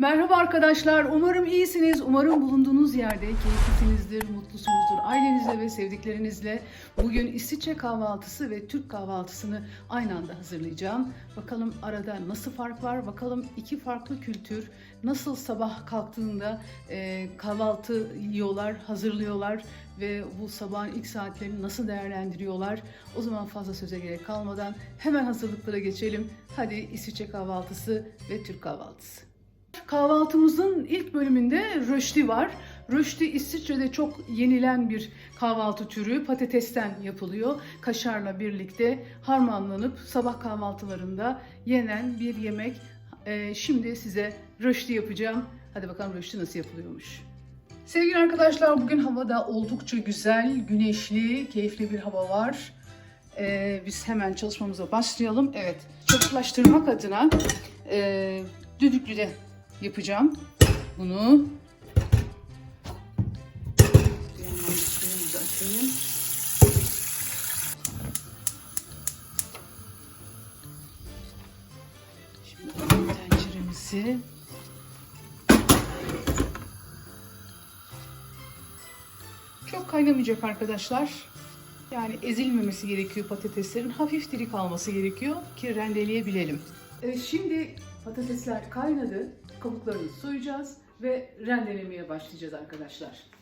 Merhaba arkadaşlar. Umarım iyisiniz. Umarım bulunduğunuz yerde keyiflisinizdir, mutlusunuzdur. Ailenizle ve sevdiklerinizle bugün İsviçre kahvaltısı ve Türk kahvaltısını aynı anda hazırlayacağım. Bakalım arada nasıl fark var? Bakalım iki farklı kültür nasıl sabah kalktığında e, kahvaltı yiyorlar, hazırlıyorlar ve bu sabahın ilk saatlerini nasıl değerlendiriyorlar? O zaman fazla söze gerek kalmadan hemen hazırlıklara geçelim. Hadi İsviçre kahvaltısı ve Türk kahvaltısı. Kahvaltımızın ilk bölümünde röşti var. Röşti İsviçre'de çok yenilen bir kahvaltı türü. Patatesten yapılıyor. Kaşarla birlikte harmanlanıp sabah kahvaltılarında yenen bir yemek. Ee, şimdi size röşti yapacağım. Hadi bakalım röşti nasıl yapılıyormuş. Sevgili arkadaşlar bugün havada oldukça güzel, güneşli, keyifli bir hava var. Ee, biz hemen çalışmamıza başlayalım. Evet, çabuklaştırmak adına e, düdüklüde yapacağım bunu. Şimdi tenceremizi. Çok kaynamayacak arkadaşlar. Yani ezilmemesi gerekiyor patateslerin. Hafif diri kalması gerekiyor ki rendeleyebilelim. Şimdi patatesler kaynadı. Kabuklarını soyacağız ve rendelemeye başlayacağız arkadaşlar.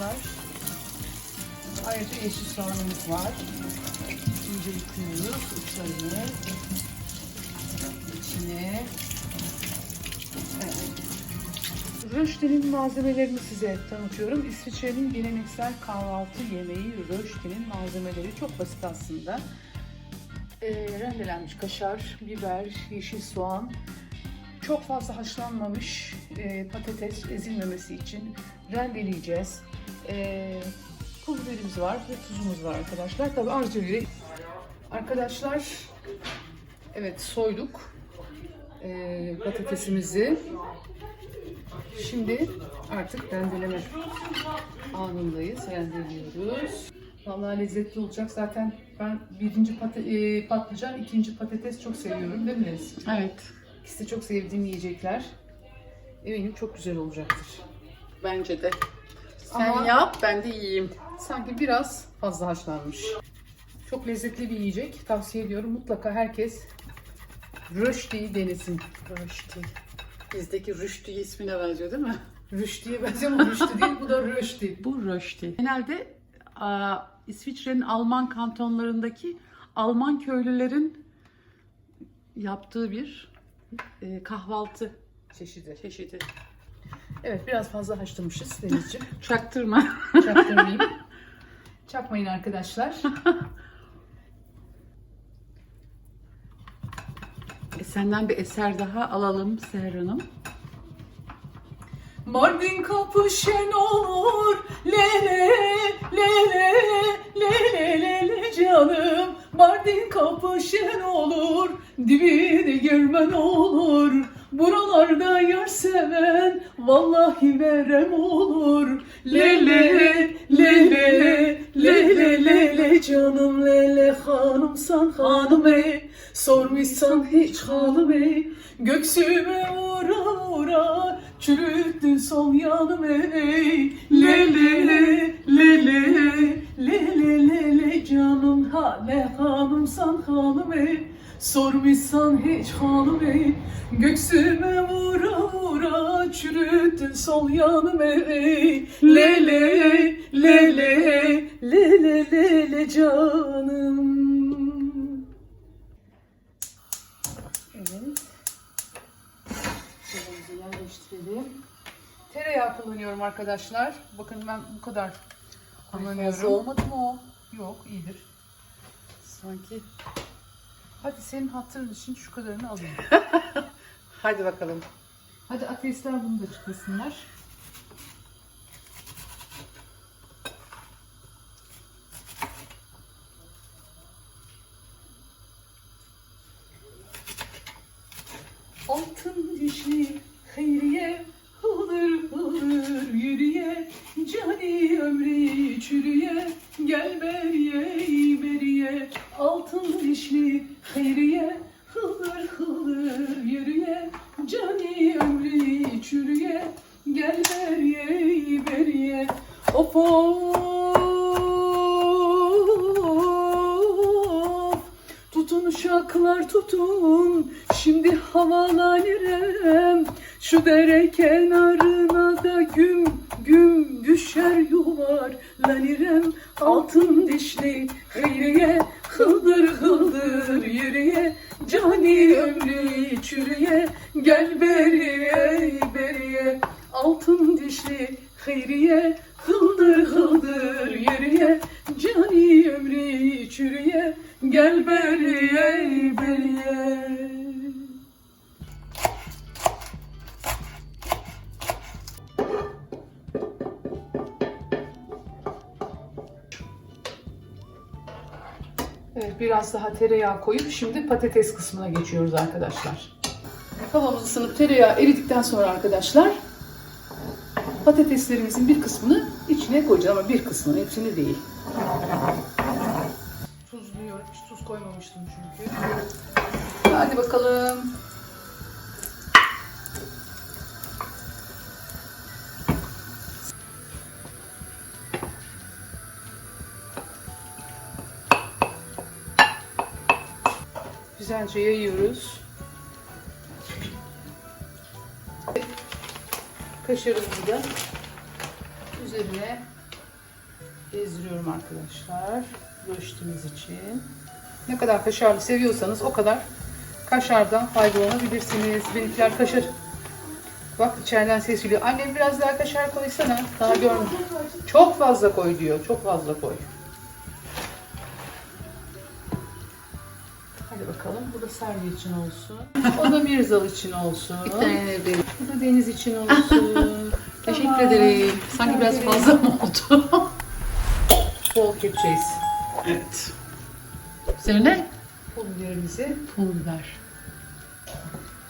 Dostlar. Ayrıca yeşil soğanımız var. İnce yıkıyoruz uçlarını. İçine. Evet. Röştenin malzemelerini size tanıtıyorum. İsviçre'nin geleneksel kahvaltı yemeği röştenin malzemeleri çok basit aslında. Ee, rendelenmiş kaşar, biber, yeşil soğan, çok fazla haşlanmamış e, patates ezilmemesi için rendeleyeceğiz. E, pul biberimiz var ve tuzumuz var arkadaşlar. Tabii arzu göre. Arkadaşlar evet soyduk e, patatesimizi. Şimdi artık rendeleme anındayız. Rendeliyoruz. Vallahi lezzetli olacak. Zaten ben birinci pata- e, patlıcan, ikinci patates çok seviyorum değil mi? Evet. İkisi de çok sevdiğim yiyecekler. Eminim çok güzel olacaktır. Bence de. Sen Ama- yap, ben de yiyeyim. Sanki biraz fazla haşlanmış. Çok lezzetli bir yiyecek. Tavsiye ediyorum. Mutlaka herkes röştiyi denesin. Röşti. Bizdeki Rüştü ismine benziyor değil mi? Rüştiye benziyor ama rüşti değil. Bu da röşti. Bu Röşti. Genelde İsviçre'nin Alman kantonlarındaki Alman köylülerin yaptığı bir e, kahvaltı Çeşidi. çeşidi. Evet biraz fazla haşlamışız Denizciğim. Çaktırma. Çaktırmayayım. Çakmayın arkadaşlar. E, senden bir eser daha alalım Seher Hanım. Mardin kapı şen olur lele lele lele lele canım Mardin kapı şen olur dibini görmen olur Buralarda yar seven vallahi verem olur. Lele lele lele lele canım lele hanımsan hanım ey Sormuşsan hiç halim ey Göksüme vura vura Çürüttün sol yanım ey Lele lele lele lele canım hale hanımsan hanım ey Sormuşsan hiç halim ey Göksüme vura vura Çürüttün sol yanım ey Lele lele lele lele canım tereyağı kullanıyorum arkadaşlar. Bakın ben bu kadar kullanıyorum. Fazla olmadı mı o? Yok iyidir. Sanki. Hadi senin hatırın için şu kadarını alayım. Hadi bakalım. Hadi ateistler bunu da çıkasınlar. Altın dişli Hayriye yürüye Cani ömrü çürüye Gel beriye yuvarlanırım Altın dişli hıyriye Hıldır hıldır yürüye. Cani ömrü çürüye Gel beriye beriye. Altın dişli hıyriye Hıldır hıldır yürüye. Cani ömrü çürüye Gel beriye beriye Evet biraz daha tereyağı koyup şimdi patates kısmına geçiyoruz arkadaşlar. Tavamız ısınıp tereyağı eridikten sonra arkadaşlar patateslerimizin bir kısmını içine koyacağız ama bir kısmını hepsini değil. Tuzluyorum. Hiç tuz koymamıştım çünkü. Hadi bakalım. Güzelce yayıyoruz. Kaşarımızı da üzerine gezdiriyorum arkadaşlar. Röştimiz için. Ne kadar kaşarlı seviyorsanız o kadar kaşardan faydalanabilirsiniz. Benimkiler kaşar. Bak içeriden ses geliyor. Annem biraz daha kaşar koysana. Daha görmedim. Çok fazla koy diyor. Çok fazla koy. Bakalım. Bu da Servi için olsun. O da Mirzal için olsun. Bu da Deniz için olsun. Teşekkür Tamam. ederim. Sanki biraz fazla mı oldu? Bol kepçeyiz. evet. Üzerine Pul biberimizi pul biber.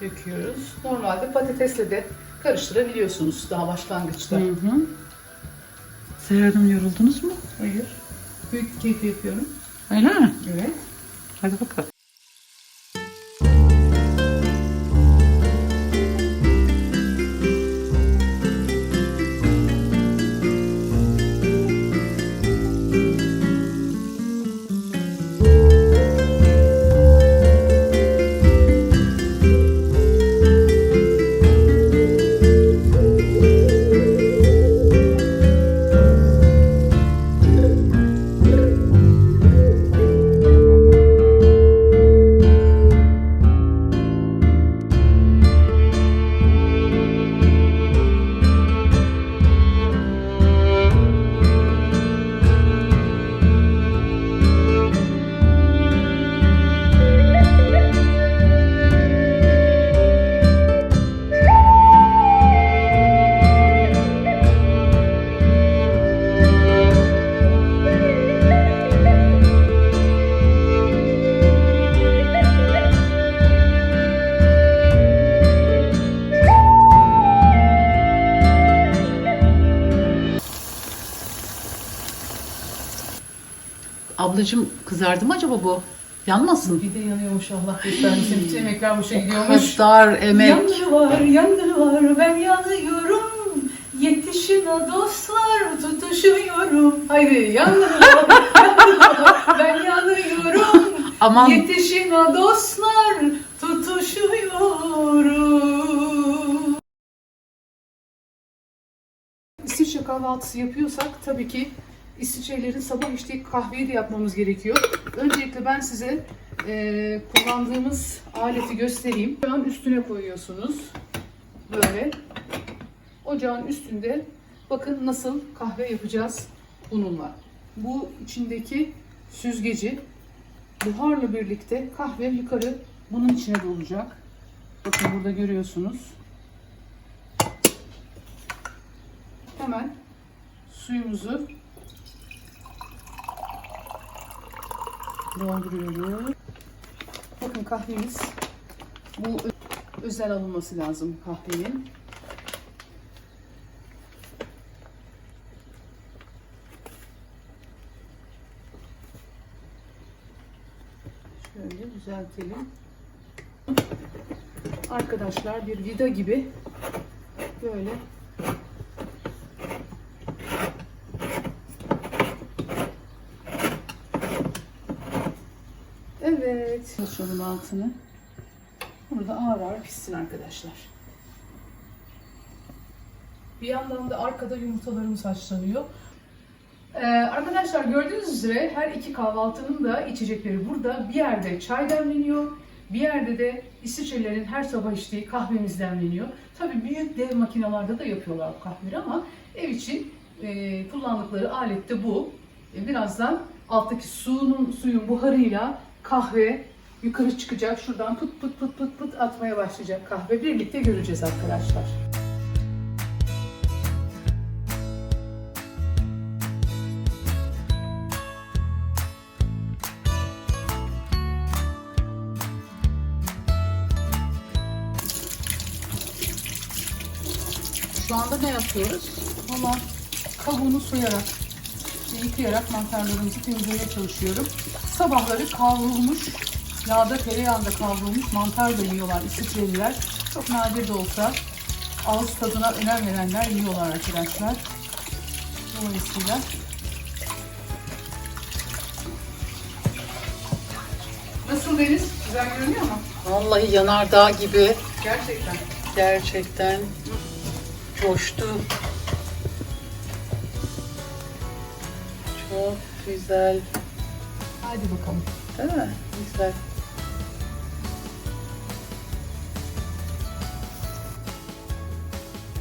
döküyoruz. Normalde patatesle de karıştırabiliyorsunuz daha başlangıçta. Hı hı. Seher Hanım yoruldunuz mu? Hayır. Büyük bir keyif yapıyorum. Öyle mi? Evet. Hadi bakalım. Ablacığım kızardı mı acaba bu? Yanmasın. Bir de yanıyormuş Allah göstermesin. Bütün emekler boşa gidiyormuş. kadar emek. Yangını var, yangını var, ben yanıyorum. Yetişin o dostlar, tutuşuyorum. Haydi yangını var, yangını var, ben yanıyorum. Aman Yetişin o dostlar, tutuşuyorum. İsviçre kahvaltısı yapıyorsak tabii ki İsviçrelerin sabah içtiği kahveyi de yapmamız gerekiyor. Öncelikle ben size e, kullandığımız aleti göstereyim. Ocağın üstüne koyuyorsunuz. Böyle. Ocağın üstünde bakın nasıl kahve yapacağız bununla. Bu içindeki süzgeci buharla birlikte kahve yukarı bunun içine dolacak. Bakın burada görüyorsunuz. Hemen suyumuzu dolduruyoruz. Bakın kahvemiz bu özel alınması lazım kahvenin. Şöyle düzeltelim. Arkadaşlar bir vida gibi böyle Açalım altını. Burada ağır ağır pişsin arkadaşlar. Bir yandan da arkada yumurtalarımız haşlanıyor. Ee, arkadaşlar gördüğünüz üzere her iki kahvaltının da içecekleri burada. Bir yerde çay demleniyor, bir yerde de İsviçrelilerin her sabah içtiği kahvemiz demleniyor. Tabii büyük dev makinalarda da yapıyorlar bu kahveleri ama ev için e, kullandıkları alet de bu. E, birazdan alttaki suyun, suyun buharıyla kahve yukarı çıkacak. Şuradan pıt pıt pıt pıt pıt atmaya başlayacak kahve. Birlikte göreceğiz arkadaşlar. Şu anda ne yapıyoruz? Valla kabuğunu soyarak ve yıkayarak mantarlarımızı temizlemeye çalışıyorum. Sabahları kavrulmuş, yağda tereyağında kavrulmuş mantar da yiyorlar İsviçreliler. Çok nadir de olsa ağız tadına önem verenler yiyorlar arkadaşlar. Dolayısıyla Nasıl Deniz? Güzel görünüyor mu? Vallahi yanardağ gibi Gerçekten. gerçekten coştu. Çok güzel. Hadi bakalım. Değil mi? Güzel.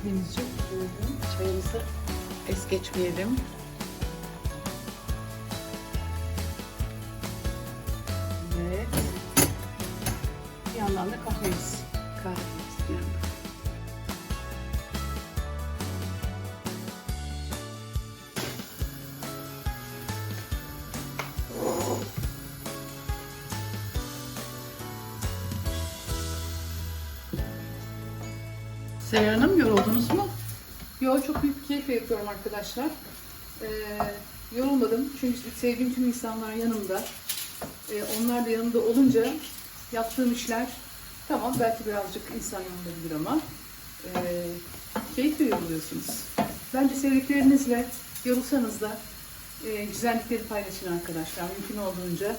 Denizciğim. Çayımızı es geçmeyelim. Evet. Bir yandan da. Kahvemiz Yo çok büyük bir keyifle yapıyorum arkadaşlar. Ee, yorulmadım çünkü sevdiğim tüm insanlar yanımda. Ee, onlar da yanımda olunca yaptığım işler tamam belki birazcık insan yorulabilir ama e, keyifle yoruluyorsunuz. Bence sevdiklerinizle yorulsanız da e, güzellikleri paylaşın arkadaşlar mümkün olduğunca.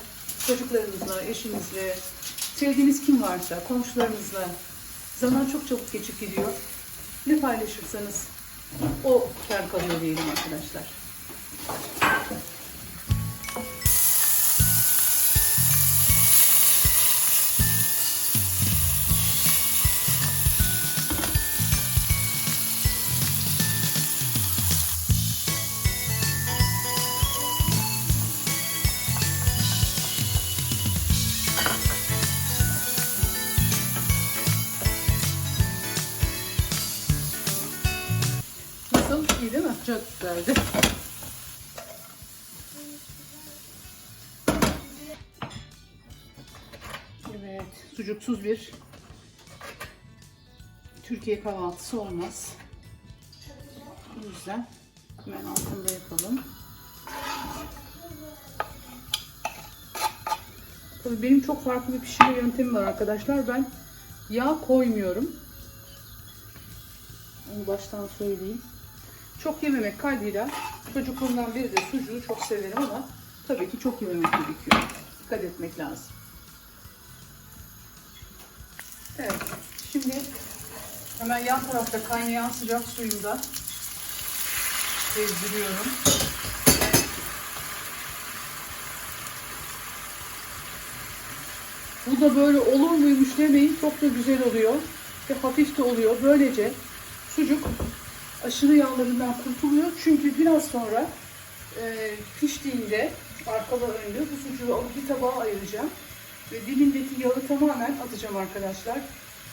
Çocuklarınızla, eşinizle, sevdiğiniz kim varsa, komşularınızla, Zaman çok çabuk geçip gidiyor. Ne paylaşırsanız o kar kalıyor diyelim arkadaşlar. Nasıl? İyi değil mi? Çok güzeldi. Evet. Sucuksuz bir Türkiye kahvaltısı olmaz. O yüzden hemen altında yapalım. Tabii benim çok farklı bir pişirme yöntemim var arkadaşlar. Ben yağ koymuyorum. Onu baştan söyleyeyim. Çok yememek kaydıyla çocukluğumdan beri de sucuğu çok severim ama tabii ki çok yememek gerekiyor. Dikkat etmek lazım. Evet. Şimdi hemen yan tarafta kaynayan sıcak suyunda gezdiriyorum. Bu da böyle olur muymuş demeyin. Çok da güzel oluyor. Ve hafif de oluyor. Böylece sucuk aşırı yağlarından kurtuluyor. Çünkü biraz sonra e, piştiğinde arkalı önlü bu sucuğu alıp bir tabağa ayıracağım. Ve dibindeki yağı tamamen atacağım arkadaşlar.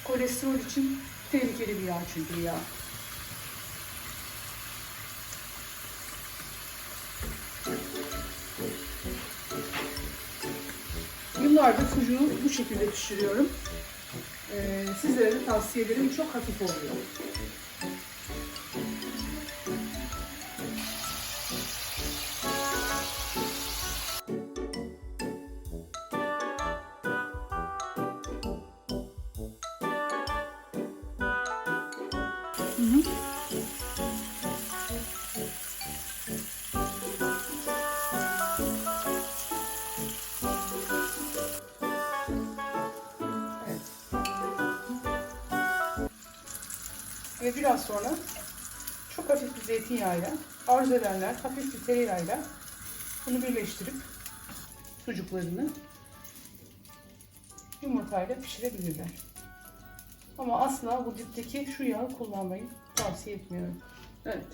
Kolesterol için tehlikeli bir yağ çünkü yağ. Yıllardır sucuğu bu şekilde pişiriyorum. Ee, sizlere de tavsiye ederim. Çok hafif oluyor. Zeytinyağıyla, arzu edenler hafif bir tereyağıyla bunu birleştirip sucuklarını yumurtayla pişirebilirler. Ama asla bu dipteki şu yağı kullanmayı tavsiye etmiyorum. Evet.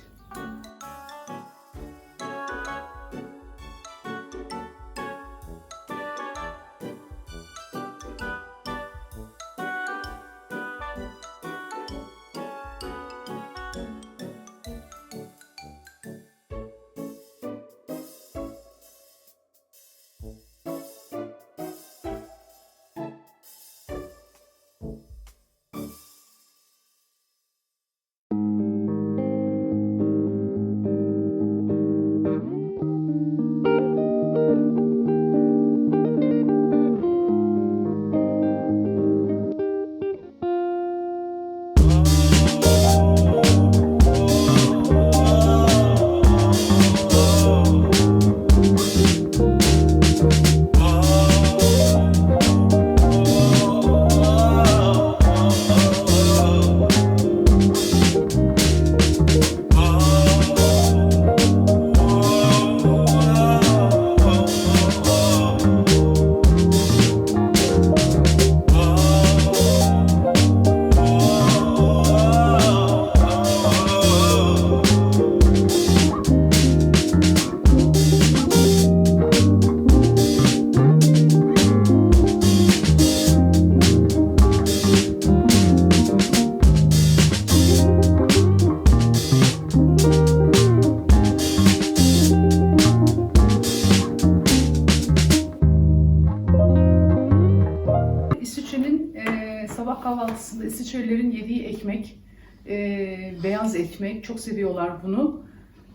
Çok seviyorlar bunu.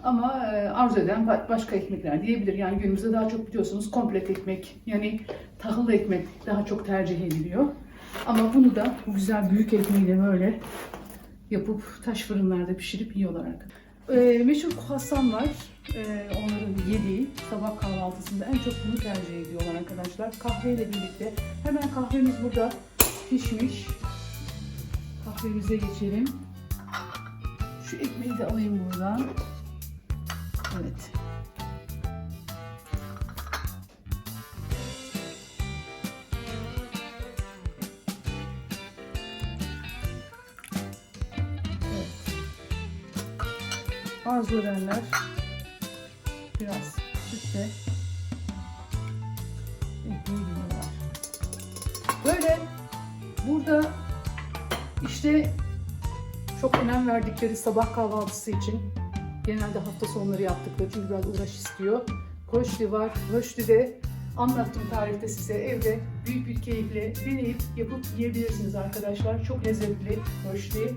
Ama e, arzu eden ba- başka ekmekler diyebilir. Yani günümüzde daha çok biliyorsunuz komplet ekmek, yani tahıllı ekmek daha çok tercih ediliyor. Ama bunu da bu güzel büyük ekmeğiyle böyle yapıp taş fırınlarda pişirip yiyorlar arkadaşlar. E, meşhur kruvasan var. E, onların yediği sabah kahvaltısında en çok bunu tercih ediyorlar arkadaşlar. Kahveyle birlikte. Hemen kahvemiz burada pişmiş. Kahvemize geçelim. Şu ekmeği de alayım buradan. Evet. Arzu edenler verdikleri sabah kahvaltısı için genelde hafta sonları yaptıkları çünkü biraz uğraş istiyor. Koşli var. Koşli de anlattım tarifte size evde büyük bir keyifle deneyip yapıp yiyebilirsiniz arkadaşlar. Çok lezzetli koşli.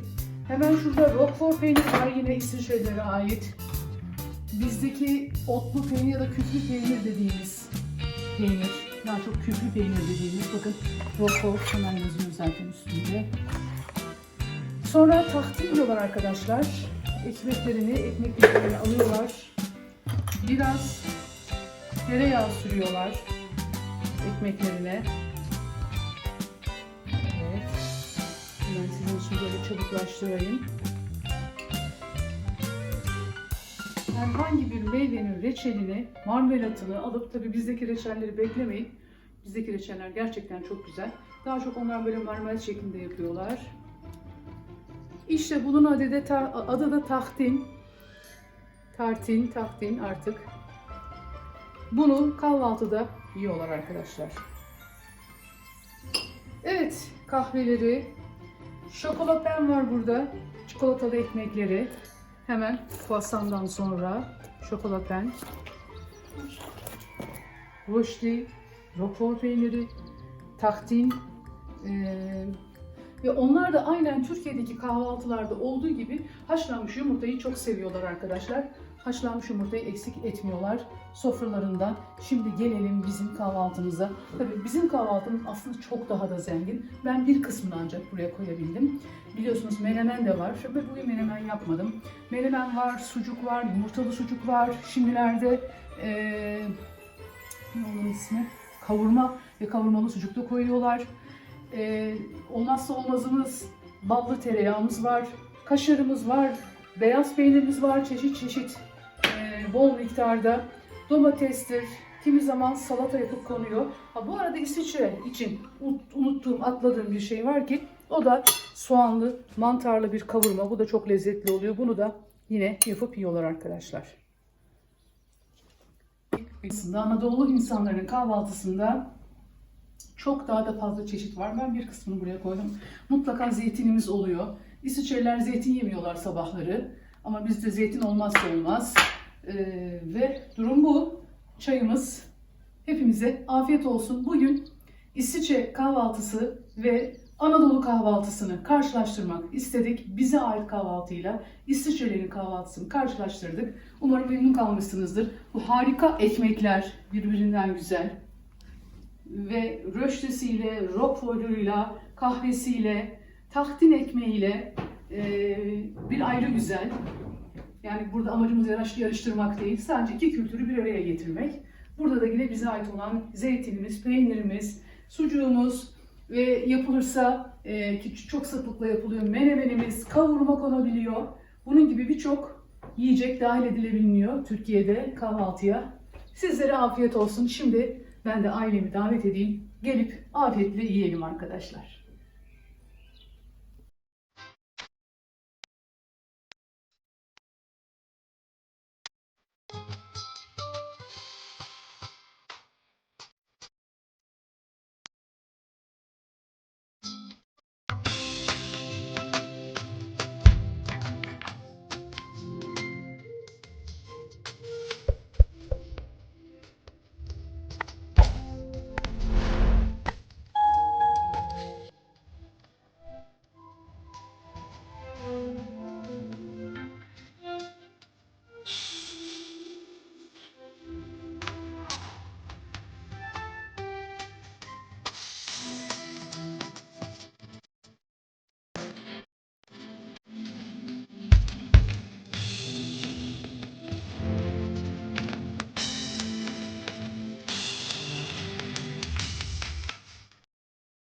Hemen şurada Roquefort peyniri var yine İsviçrelilere ait. Bizdeki otlu peynir ya da küflü peynir dediğimiz peynir. Daha çok küflü peynir dediğimiz. Bakın Roquefort hemen yazıyor zaten üstünde. Sonra tahtin diyorlar arkadaşlar. Ekmeklerini, ekmeklerini alıyorlar. Biraz tereyağı sürüyorlar ekmeklerine. Evet. Hemen sizin için böyle çabuklaştırayım. Herhangi bir meyvenin reçelini, marmelatını alıp tabi bizdeki reçelleri beklemeyin. Bizdeki reçeller gerçekten çok güzel. Daha çok onlar böyle marmelat şeklinde yapıyorlar. İşte bunun adı da, ta- adı da tahtin. Tartin, tahtin artık. Bunu kahvaltıda yiyorlar arkadaşlar. Evet, kahveleri. Şokolapen var burada. Çikolatalı ekmekleri. Hemen croissant'dan sonra şokolapen. Roşli, roquefort peyniri, tahtin, eee Ve onlar da aynen Türkiye'deki kahvaltılarda olduğu gibi haşlanmış yumurtayı çok seviyorlar arkadaşlar. Haşlanmış yumurtayı eksik etmiyorlar sofralarından. Şimdi gelelim bizim kahvaltımıza. Tabii bizim kahvaltımız aslında çok daha da zengin. Ben bir kısmını ancak buraya koyabildim. Biliyorsunuz menemen de var. Ve bugün menemen yapmadım. Menemen var, sucuk var, yumurtalı sucuk var. Şimdilerde eee ne onun ismi? Kavurma ve kavurmalı sucuk da koyuyorlar. Ee, olmazsa olmazımız ballı tereyağımız var, kaşarımız var, beyaz peynirimiz var, çeşit çeşit e, bol miktarda domatestir, kimi zaman salata yapıp konuyor. Ha, bu arada İsviçre için ut- unuttuğum, atladığım bir şey var ki o da soğanlı, mantarlı bir kavurma. Bu da çok lezzetli oluyor. Bunu da yine yapıp yiyorlar arkadaşlar. Aslında Anadolu insanların kahvaltısında çok daha da fazla çeşit var. Ben bir kısmını buraya koydum. Mutlaka zeytinimiz oluyor. İsviçreliler zeytin yemiyorlar sabahları. Ama bizde zeytin olmazsa olmaz. Ee, ve durum bu. Çayımız. Hepimize afiyet olsun. Bugün İsviçre kahvaltısı ve Anadolu kahvaltısını karşılaştırmak istedik. Bize ait kahvaltıyla İsviçrelerin kahvaltısını karşılaştırdık. Umarım memnun kalmışsınızdır. Bu harika ekmekler birbirinden güzel ve röştesiyle, roquefoule'uyla, kahvesiyle, tahtin ekmeğiyle e, bir ayrı güzel. Yani burada amacımız yarış, yarıştırmak değil, sadece iki kültürü bir araya getirmek. Burada da yine bize ait olan zeytinimiz, peynirimiz, sucuğumuz ve yapılırsa e, ki çok sıklıkla yapılıyor menemenimiz, kavurma konabiliyor. Bunun gibi birçok yiyecek dahil edilebiliyor Türkiye'de kahvaltıya. Sizlere afiyet olsun. Şimdi ben de ailemi davet edeyim. Gelip afiyetle yiyelim arkadaşlar.